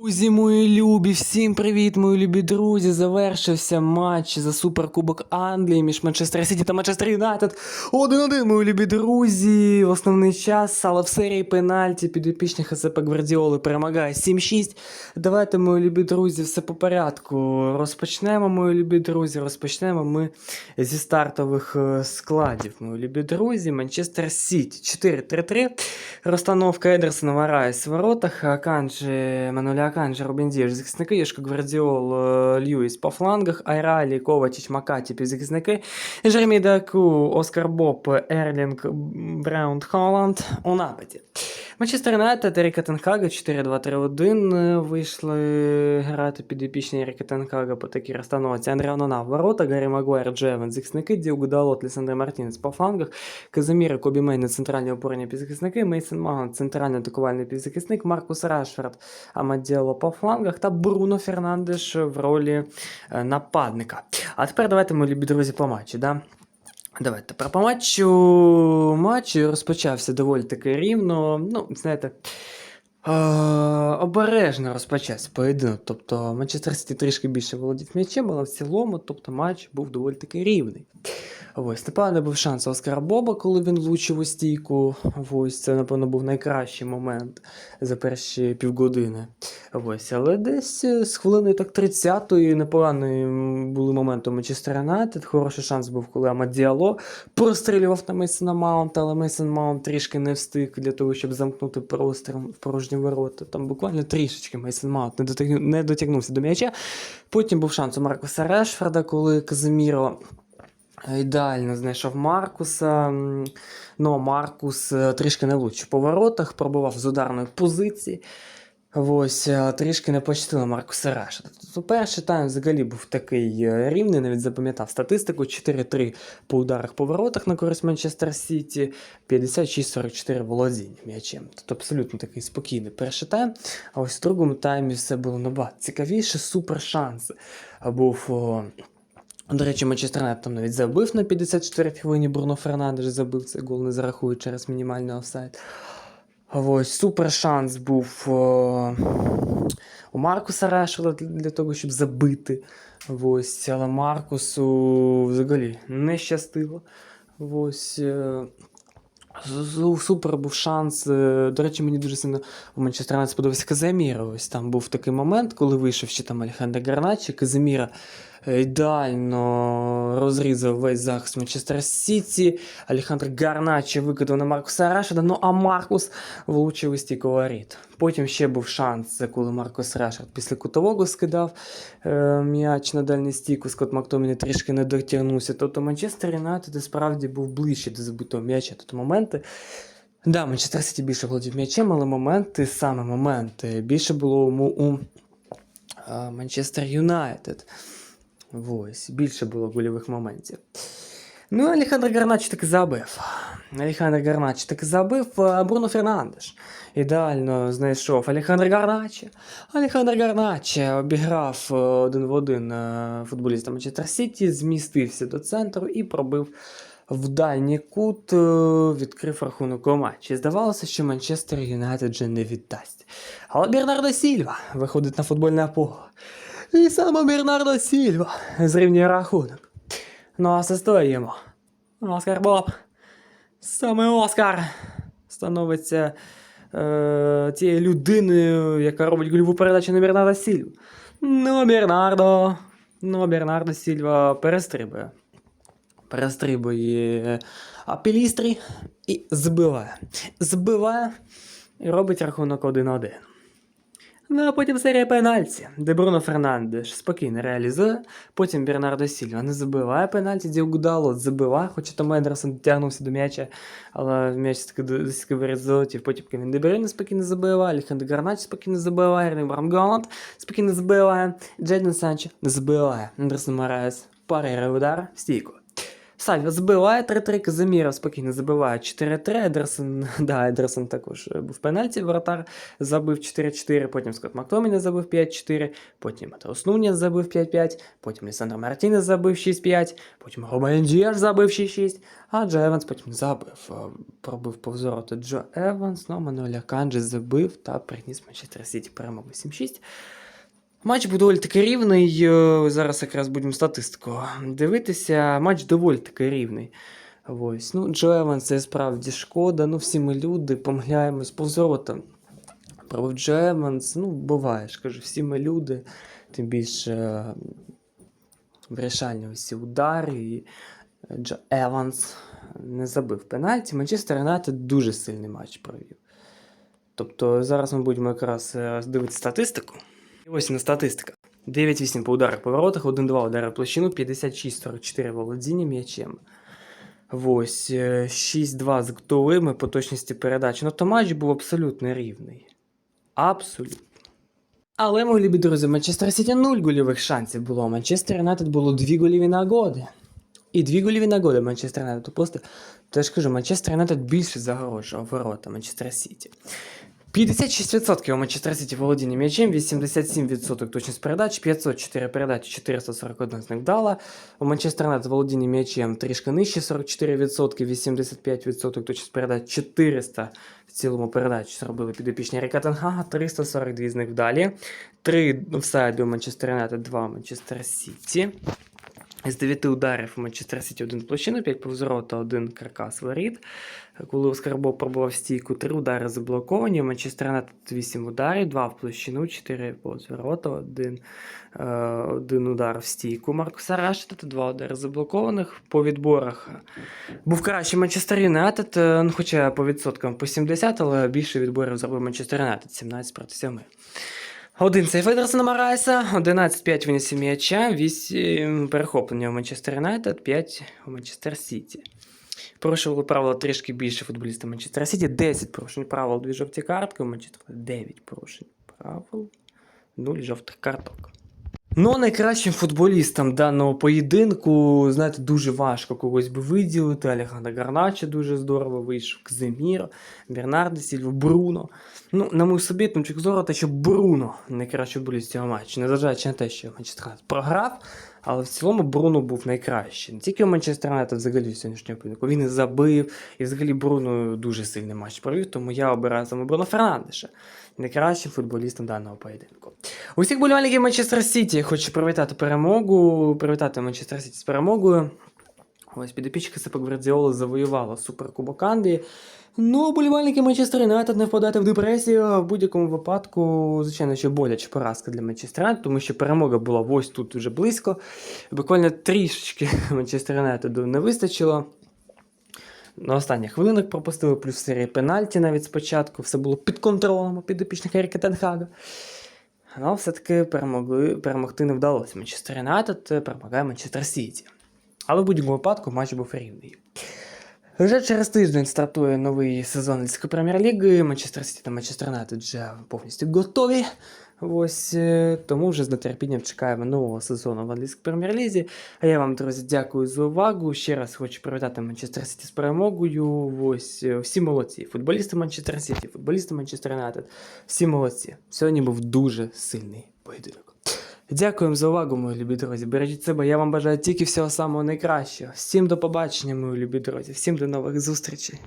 Друзі, мої любі, всім привіт, мої любі друзі. Завершився матч за Суперкубок Англії між Манчестер Сіті та Манчестер Юнайтед. 1-1, мої любі друзі. В основний час, але в серії пенальті підопічних ХСП Гвардіоли перемагає 7-6. Давайте, мої любі друзі, все по порядку. Розпочнемо, мої любі друзі. Розпочнемо ми зі стартових е, складів. Мої любі друзі, Манчестер Сіті 4-3-3. Розстановка Едерсона Варайс в воротах, Аканджі, Мануля Аканджі, Рубендіж, захисники, Єшко Гвардіол, е, Льюіс по флангах, Айралі, Ковачич, Макаті, півзахисники, Жеремі Даку, Оскар Боб, Ерлінг, Браунд, Холланд у нападі. Манчестер Юнайтед, Еріка Тенхага 4-2-3-1 е, вийшли грати під епічні Еріка Тенхага по такій розстановці. Андрій Онана в ворота, Гаррі Магуайр, Джевен, захисники, Діогу Далот, Лісандре Мартінес по флангах, Казиміра, Кобі Мейн, центральні опорні півзахисники, Мейсон Маунт, центральний атакувальний півзахисник, Маркус Рашфорд, Амадіело по флангах та Бруно Фернандеш в ролі е, нападника. А тепер давайте, мої любі друзі, по матчі. Да? Давайте тепер по матчу. Матч розпочався доволі таки рівно. Ну, знаєте. Е, обережно розпочався поєдинок. Тобто Манчестер Сіті трішки більше володів м'ячем, але в цілому тобто, матч був доволі таки рівний. Ось, непевно був шанс Оскара Боба, коли він влучив у стійку. Ось це, напевно, був найкращий момент за перші півгодини. Ось, але десь е, з хвилини так 30-ї непогані були моменти Манчестер Юнайтед. Хороший шанс був, коли Амад Діало прострілював на Мейсона Маунта, але Мейсон Маунт трішки не встиг для того, щоб замкнути простір в порожні ворота. Там буквально трішечки Мейсон Маунт не дотягнувся до м'яча. Потім був шанс у Маркуса Решфорда, коли Казиміро ідеально знайшов Маркуса. М, Ну, Маркус е, трішки не влучив по воротах, пробував з ударної позиції. Ось, е, трішки не пощастило Маркуса Раша. Тобто перший тайм взагалі був такий е, рівний, навіть запам'ятав статистику: 4-3 по ударах по воротах на користь Манчестер Сіті, 56-44 володіння м'ячем. Тобто абсолютно такий спокійний перший тайм. А ось в другому таймі все було набагато цікавіше, супер шанс був. До речі, Манчестер Юнайтед там навіть забив на 54-й хвилині Бруно Фернандеш забив цей гол, не зарахує через мінімальний офсайд. Ось супер шанс був о, у Маркуса Решфорда для, того, щоб забити. Ось, але Маркусу взагалі не щастило. Ось. е, Супер був шанс. е, До речі, мені дуже сильно в Манчестер Юнайтед сподобався Каземіра. Ось там був такий момент, коли вийшов ще там Алехандро Гарначі. Каземіра е, ідеально розрізав весь захист Манчестер Сіті. Алехандро Гарначі викидав на Маркуса Рашеда, ну а Маркус влучив у стійку воріт. Потім ще був шанс, коли Маркус Рашед після кутового скидав е, м'яч на дальній стійку, Скотт Мактоміні трішки не дотягнувся. Тобто Манчестер Юнайтед справді був ближче до забитого м'яча. Тобто моменти. Да, Манчестер Сіті більше володів м'ячем, але моменти, саме моменти, більше було у, у е, Манчестер Юнайтед. Ось, більше було гольових моментів. Ну, Алехандро Гарначі таки забив. Алехандро Гарначі таки забив, а Бруно Фернандеш. Ідеально знайшов Алехандро Гарначі. Алехандро Гарначі обіграв е, один в один е, футболіста Манчестер Сіті, змістився до центру і пробив в дальній кут, е, відкрив рахунок у матчі. Здавалося, що Манчестер Юнайтед вже не віддасть. Але Бернардо Сільва виходить на футбольне поле. І саме Бернардо Сільва зрівнює рахунок. Ну, асистуємо. Оскар Боб. Саме Оскар становиться е, тією людиною, яка робить гольову передачу на Бернардо Сільву. Ну, Бернардо. Ну, Бернардо Сільва перестрибує. Перестрибує апелістрі і збиває. Збиває і робить рахунок 1-1. Ну, а потім серія пенальті, де Бруно Фернандеш спокійно реалізує. Потім Бернардо Сільва не забиває пенальті, Діогу Далот забиває, хоча там Едерсон дотягнувся до м'яча, але м'яч таки досить вирізотів. Потім Кевін Дебрюйне спокійно забиває, Алехандро Гарнач спокійно забиває, Ерней Брамгаланд спокійно забиває, Джейден Санчо не забиває. Андерсон Мораес парирує удар в. Сальва забиває 3-3, Казиміра спокійно забиває 4-3, Едерсон, да, Едерсон також е, був пенальті, воротар забив 4-4, потім Скотт Мактоміні забив 5-4, потім Матеус Нуніс забив 5-5, потім Лісандро Мартінес забив 6-5, потім Робен Дієш забив 6-6, а Джо Еванс потім забив, е, пробив повз Джо Еванс, но Мануеля Канджі забив та приніс Манчестер Сіті перемогу 7-6. Матч був доволі таки рівний. е, Зараз якраз будемо статистику дивитися. Матч доволі таки рівний. Ось. Ну, Джо Еванс це справді шкода. Ну, всі ми люди, помиляємось повзорота. Пробив Джо Еванс, ну, буває, ж кажу, всі ми люди, тим більше е, вирішальні усі удари. І Джо Еванс не забив пенальті. Манчестер Юнайтед дуже сильний матч провів. Тобто зараз ми будемо якраз е, дивитися статистику. Ось на статистика. 9-8 по ударах по воротах, 1-2 удари в площину, 56-44 володіння м'ячем. Ось е, 6-2 з готовими по точності передач. Ну, то матч був абсолютно рівний. Абсолютно. Але, мої любі друзі, Манчестер Сіті 0 гольових шансів було. Манчестер Юнайтед було 2 гольові нагоди. І дві гольові нагоди Манчестер Юнайтед допустив. То я ж кажу, Манчестер Юнайтед більше загорожував ворота Манчестер Сіті. 56% у Манчестер Сіті володіння м'ячем, 87% точність передач, 504 передачі, 441 з них вдала. У Манчестер Юнайтед володіння м'ячем трішки нижче, 44%, 85% точність передач, 400 в цілому передач зробили підопічні Ріка Тенгага, 342 з них вдалі. 3 офсайди у Манчестер Юнайтед, 2 у Манчестер Сіті. З 9 ударів Манчестер Сіті один площину, 5 повз ворота, один каркас воріт. Коли Оскарбо пробував стійку, 3 удари заблоковані. Манчестер Юнайтед 8 ударів, 2 в площину, 4 повз ворота, 1, е, один удар в стійку Маркуса Рашта, 2 удари заблокованих по відборах. Був кращий Манчестер Юнайтед, е, ну, хоча по відсоткам по 70, але більше відборів зробив Манчестер Юнайтед 17 проти 7. Один сейф на Марайса, 11-5 винесі м'яча, 8 перехоплення у Манчестер Юнайтед, 5 у Манчестер Сіті. Порушували правила трішки більше футболіста Манчестер Сіті, 10 порушень правил, 2 жовті картки, у Манчестер 9 порушень правил, 0 жовтих карток. Ну, найкращим футболістам даного поєдинку, знаєте, дуже важко когось би виділити. Алехандро Гарначо дуже здорово вийшов, Кземір, Бернардо Сільва, Бруно. Ну, на мою собі, точку зору, те, що Бруно найкращий футболіст цього матчу, незважаючи на те, що Манчестер програв, але в цілому Бруно був найкращий. Не тільки у Манчестер Юнайтед взагалі сьогоднішнього поєдинку, він і забив, і взагалі Бруно дуже сильний матч провів, тому я обираю саме Бруно Фернандеша, найкращим футболістом даного поєдинку. Усіх болівальників Манчестер Сіті хочу привітати перемогу, привітати Манчестер Сіті з перемогою. Ось підопічка Сепак Гвардіоли завоювала Суперкубок Англії. Ну, болівальники Манчестер Юнайтед не впадати в депресію. В будь-якому випадку, звичайно, що боляче поразка для Манчестер Юнайтед, тому що перемога була ось тут уже близько. Буквально трішечки Манчестер Юнайтеду не вистачило. На останніх хвилинах пропустили плюс серії пенальті навіть спочатку. Все було під контролем у підопічника Еріка Тенхага. Але все-таки перемогли, перемогти не вдалося. Манчестер Юнайтед перемагає Манчестер Сіті. Але в будь-якому випадку матч був рівний. Вже через тиждень стартує новий сезон Англійської прем'єр-ліги. Манчестер Сіті та Манчестер Юнайтед вже повністю готові. Ось е, тому вже з нетерпінням чекаємо нового сезону в англійській прем'єр-лізі. А я вам, друзі, дякую за увагу. Ще раз хочу привітати Манчестер Сіті з перемогою. Ось е, всі молодці. Футболісти Манчестер Сіті, футболісти Манчестер Юнайтед. Всі молодці. Сьогодні був дуже сильний поєдинок. Дякуємо за увагу, мої любі друзі. Бережіть себе, я вам бажаю тільки всього самого найкращого. Всім до побачення, мої любі друзі. Всім до нових зустрічей.